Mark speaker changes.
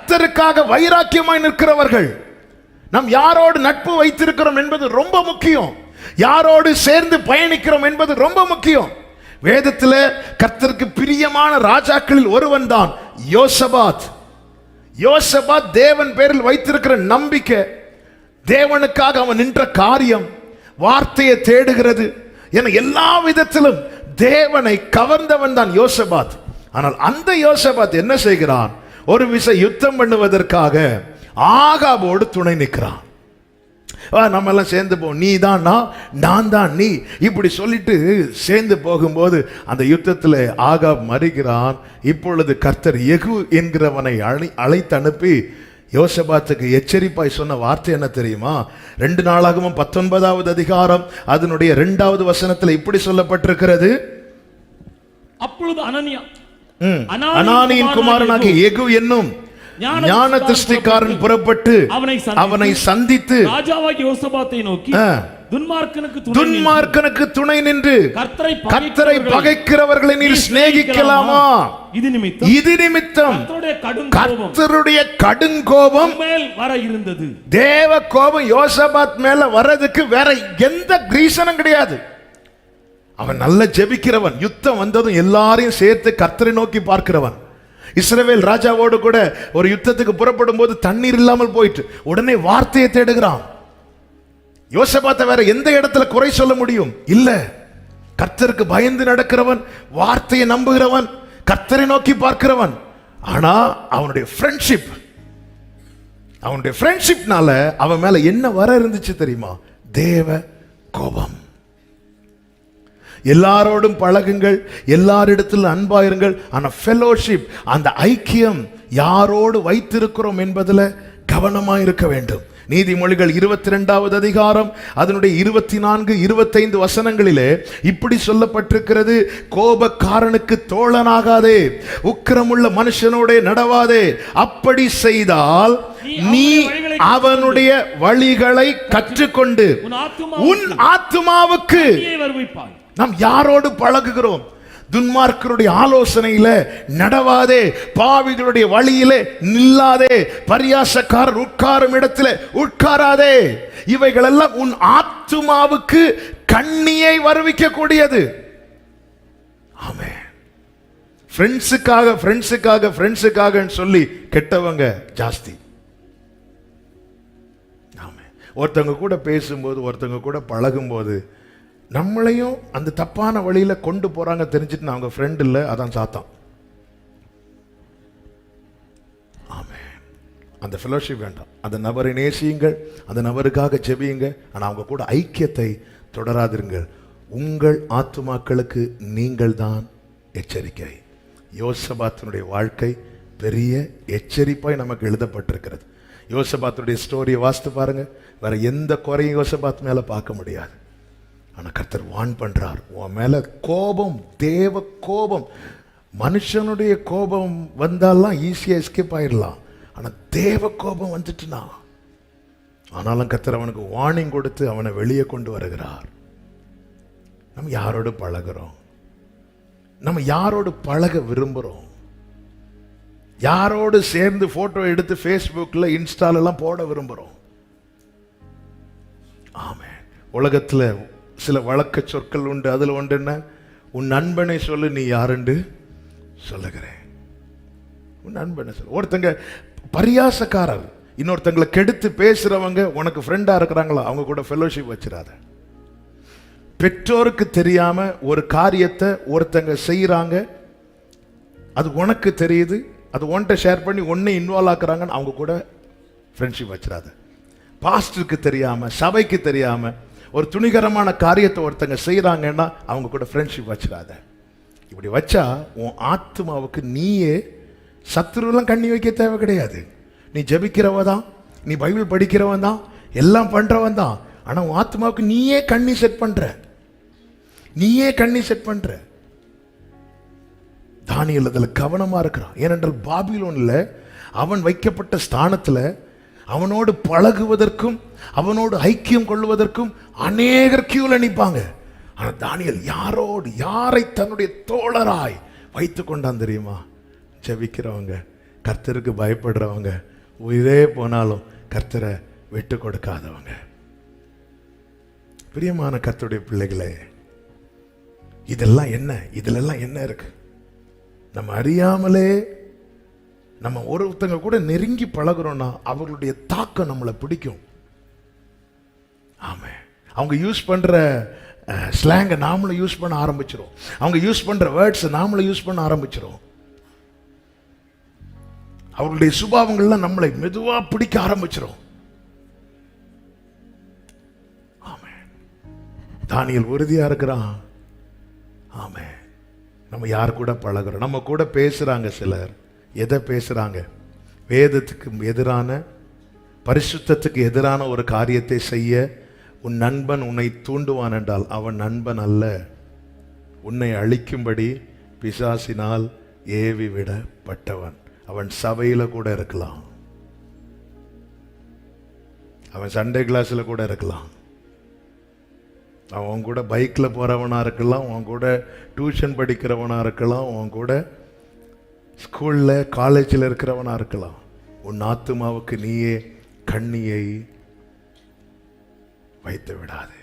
Speaker 1: கர்த்தருக்காக வைராக்கியமாய் நிற்கிறவர்கள் நாம் யாரோடு நட்பு வைத்திருக்கிறோம் என்பது ரொம்ப முக்கியம். யாரோடு சேர்ந்து பயணிக்கிறோம் என்பது ரொம்ப முக்கியம். வேதத்தில் கர்த்தருக்கு பிரியமான ராஜாக்களில் ஒருவன் தான் யோசபாத். யோசபாத் தேவன் பேரில் வைத்திருக்கிற நம்பிக்கை தேவனுக்காக அவன் நின்ற காரியம் வார்த்தையை தேடுகிறது என எல்லா விதத்திலும் தேவனை கவர்ந்தவன் தான் யோசபாத். ஆனால் அந்த யோசபாத் என்ன செய்கிறான்? ஒரு விசை யுத்தம் பண்ணுவதற்காக ஆகாபோடு துணை நிற்கிறான். வா, நம்ம எல்லாம் சேர்ந்து போ நீ தான் நான் நான் தான் நீ. இப்படி சொல்லிட்டு சேர்ந்து போகும்போது அந்த யுத்தத்தில் ஆகாப் மறுகிறான். இப்பொழுது கர்த்தர் எகு என்கிறவனை அழை அழைத்து அனுப்பி யோசபாத்துக்கு எச்சரிப்பாய் சொன்ன வார்த்தை என்ன தெரியுமா? ரெண்டு நாளாகவும் பத்தொன்பதாவது அதிகாரம் அதனுடைய இரண்டாவது வசனத்தில் இப்படி சொல்லப்பட்டிருக்கிறது.
Speaker 2: அப்பொழுது அனனியா அனானியின்
Speaker 1: குமாரனாகிய எகு என்னும்
Speaker 2: ஞான
Speaker 1: திருஷ்டிக்காரன் புறப்பட்டு
Speaker 2: அவனை சந்தித்து, ராஜாவாகி யோசபாத்தை நோக்கி. துன்மார்க்கனுக்கு துணை நின்று கர்த்தரை பகைக்கிறவர்களை
Speaker 1: நீர் சிநேகிக்கலாமா?
Speaker 2: இது நிமித்தம்.
Speaker 1: இது நிமித்தம்.
Speaker 2: கர்த்தருடைய கடும் கோபம்.
Speaker 1: கர்த்தருடைய கடுங்கோபம்
Speaker 2: மேல் வர இருந்தது.
Speaker 1: தேவ கோபம் யோசபாத் மேல வர்றதுக்கு வேற எந்த ரீசனும் கிடையாது. அவன் நல்ல ஜெபிக்கிறவன். யுத்தம் வந்ததும் எல்லாரையும் சேர்த்து கர்த்தரை நோக்கி பார்க்கிறவன். இஸ்ரவேல் ராஜாவோடு கூட ஒரு யுத்தத்துக்கு புறப்படும் போது தண்ணீர் இல்லாமல் போயிட்டு உடனே வார்த்தையை தேடுகிறான். யோசபாத்த வேற எந்த இடத்துல குறை சொல்ல முடியும்? இல்ல. கர்த்தருக்கு பயந்து நடக்கிறவன் வார்த்தையை நம்புகிறவன் கர்த்தரை நோக்கி பார்க்கிறவன். ஆனா அவனுடைய ஃப்ரெண்ட்ஷிப் அவனுடைய ஃப்ரெண்ட்ஷிப்னால அவன் மேல என்ன வர இருந்துச்சு தெரியுமா? தேவ கோபம். எல்லாரோடும் பழகுங்கள் எல்லாரிடத்தில் அன்பாயிருங்கள். ஆனா ஃபெலோஷிப் அந்த ஐக்கியம் யாரோடு வைத்திருக்கிறோம் என்பதுல கவனமா இருக்க வேண்டும். நீதிமொழிகள் இருபத்தி ரெண்டாவது அதிகாரம் அதனுடைய இருபத்தி நான்கு இருபத்தைந்து வசனங்களிலே இப்படி சொல்லப்பட்டிருக்கிறது கோபக்காரனுக்கு தோழனாகாதே உக்கிரமுள்ள மனுஷனோட நடவாதே அப்படி செய்தால் நீ அவனுடைய வழிகளை கற்றுக்கொண்டு
Speaker 2: உன்
Speaker 1: ஆத்துமாவுக்கு
Speaker 2: வருவிப்பாய்.
Speaker 1: நாம் யாரோடு பழகுகிறோம்? துன்மார்க்கருடைய ஆலோசனையில நடவாதே பாவிகளுடைய வழியில நில்லாதே பரியாசக்காரர் உட்காரும் இடத்துல உட்காராதே. இவைகளெல்லாம் உன் ஆத்துமாவுக்கு கண்ணியை வருவிக்க கூடியது ஆமே ஃப்ரெண்ட்ஸுக்காக ஃப்ரெண்ட்ஸுக்காக ஃப்ரெண்ட்ஸுக்காகன்னு சொல்லி கெட்டவங்க ஜாஸ்தி. ஆமே ஒருத்தவங்க கூட பேசும்போது ஒருத்தவங்க கூட பழகும்போது நம்மளையும் அந்த தப்பான வழியில் கொண்டு போகிறாங்க தெரிஞ்சுட்டு நான் அவங்க ஃப்ரெண்ட் இல்லை அதான் சாத்தான். ஆமே அந்த ஃபெலோஷிப் வேண்டாம். அந்த நபரை நேசியுங்கள் அந்த நபருக்காக செவியுங்க ஆனால் அவங்க கூட ஐக்கியத்தை தொடராதிருங்கள். உங்கள் ஆத்துமாக்களுக்கு நீங்கள் தான் எச்சரிக்கை. யோசபாத்தினுடைய வாழ்க்கை பெரிய எச்சரிப்பாய் நமக்கு எழுதப்பட்டிருக்கிறது. யோசபாத்தினுடைய ஸ்டோரியை வாசித்து பாருங்கள் வேறு எந்த குறையும் யோசபாத் மேலே பார்க்க முடியாது. ஆனால் கர்த்தர் வான் பண்ணுறார் உன் மேலே கோபம் தேவ கோபம். மனுஷனுடைய கோபம் வந்தாலாம் ஈஸியாக எஸ்கேப் ஆயிடலாம். ஆனால் தேவ கோபம் வந்துட்டுனா? ஆனாலும் கர்த்தர் அவனுக்கு வார்னிங் கொடுத்து அவனை வெளியே கொண்டு வருகிறார். நம்ம யாரோடு பழகிறோம்? நம்ம யாரோடு பழக விரும்புகிறோம் யாரோடு சேர்ந்து ஃபோட்டோ எடுத்து ஃபேஸ்புக்கில் இன்ஸ்டாலெல்லாம் போட விரும்புகிறோம் ஆமே உலகத்தில் சில வழக்க சொற்கள் உண்டு. அதில் ஒன்று என்ன உன் நண்பனை சொல்லு நீ யாருண்டு? சொல்லுகிறேன். உன் நண்பனை சொல்லு. ஒருத்தங்க பரியாசக்காரர் இன்னொருத்தங்களை கெடுத்து பேசுகிறவங்க உனக்கு ஃப்ரெண்டாக இருக்கிறாங்களா அவங்க கூட ஃபெலோஷிப் வச்சிடாத. பெற்றோருக்கு தெரியாமல் ஒரு காரியத்தை ஒருத்தங்க செய்கிறாங்க அது உனக்கு தெரியுது அது ஒன்ட்ட ஷேர் பண்ணி ஒன்னை இன்வால்வ் ஆக்குறாங்கன்னு அவங்க கூட ஃப்ரெண்ட்ஷிப் வச்சிடாத. பாஸ்டருக்கு தெரியாமல் சபைக்கு தெரியாமல் ஒரு துணிகரமான காரியத்தை ஒருத்தங்க செய்கிறாங்கன்னா அவங்க கூட ஃப்ரெண்ட்ஷிப் வச்சிடாத. இப்படி வச்சா உன் ஆத்மாவுக்கு நீயே சத்துருவெல்லாம் கண்ணி வைக்க தேவை கிடையாது. நீ ஜபிக்கிறவ தான் நீ பைபிள் படிக்கிறவன் தான் எல்லாம் பண்ணுறவன் தான். ஆனால் உன் ஆத்மாவுக்கு நீயே கண்ணி செட் பண்ணுற நீயே கண்ணி செட் பண்ணுற தானியல் அதில் கவனமாக இருக்கிறான். ஏனென்றால் பாபிலோனில் அவன் வைக்கப்பட்ட ஸ்தானத்தில் அவனோடு பழகுவதற்கும் அவனோடு ஐக்கியம் கொள்வதற்கும் அநேகர் கியூல நிற்பாங்க. ஆனால் தானியல் யாரோடு யாரை தன்னுடைய தோழராய் வைத்து கொண்டான் தெரியுமா? ஜெபிக்கிறவங்க கர்த்தருக்கு பயப்படுறவங்க உயிரே போனாலும் கர்த்தரை விட்டு கொடுக்காதவங்க. பிரியமான கர்த்தருடைய பிள்ளைகளே இதெல்லாம் என்ன? இதுலெல்லாம் என்ன இருக்கு? நம்ம அறியாமலே நம்ம ஒருத்தங்க கூட நெருங்கி பழகிறோன்னா அவர்களுடைய தாக்கம் நம்மளை பிடிக்கும். ஆமாம் அவங்க யூஸ் பண்ணுற ஸ்லாங்கை நாமளும் யூஸ் பண்ண ஆரம்பிச்சிடும் அவங்க யூஸ் பண்ணுற வேர்ட்ஸை நாமளும் யூஸ் பண்ண ஆரம்பிச்சிடும் அவர்களுடைய சுபாவங்கள்லாம் நம்மளை மெதுவாக பிடிக்க ஆரம்பிச்சிடும் ஆமே தானியல் உறுதியாக இருக்கிறான். ஆமாம் நம்ம யார் கூட பழகுறோம்? நம்ம கூட பேசுகிறாங்க சிலர். எதை பேசுறாங்க? வேதத்துக்கு எதிரான பரிசுத்தத்துக்கு எதிரான ஒரு காரியத்தை செய்ய உன் நண்பன் உன்னை தூண்டுவான் என்றால் அவன் நண்பன் அல்ல. உன்னை அழிக்கும்படி பிசாசினால் ஏவி விடப்பட்டவன் அவன் சபையில் கூட இருக்கலாம். அவன் சண்டே கிளாஸில் கூட இருக்கலாம். அவன் கூட பைக்கில் போகிறவனா இருக்கலாம். அவன் கூட டியூஷன் படிக்கிறவனா இருக்கலாம். அவன் கூட ஸ்கூலில் காலேஜில் இருக்கிறவனாக இருக்கலாம். உன் ஆத்துமாவுக்கு நீயே கண்ணியை வைத்து விடாது.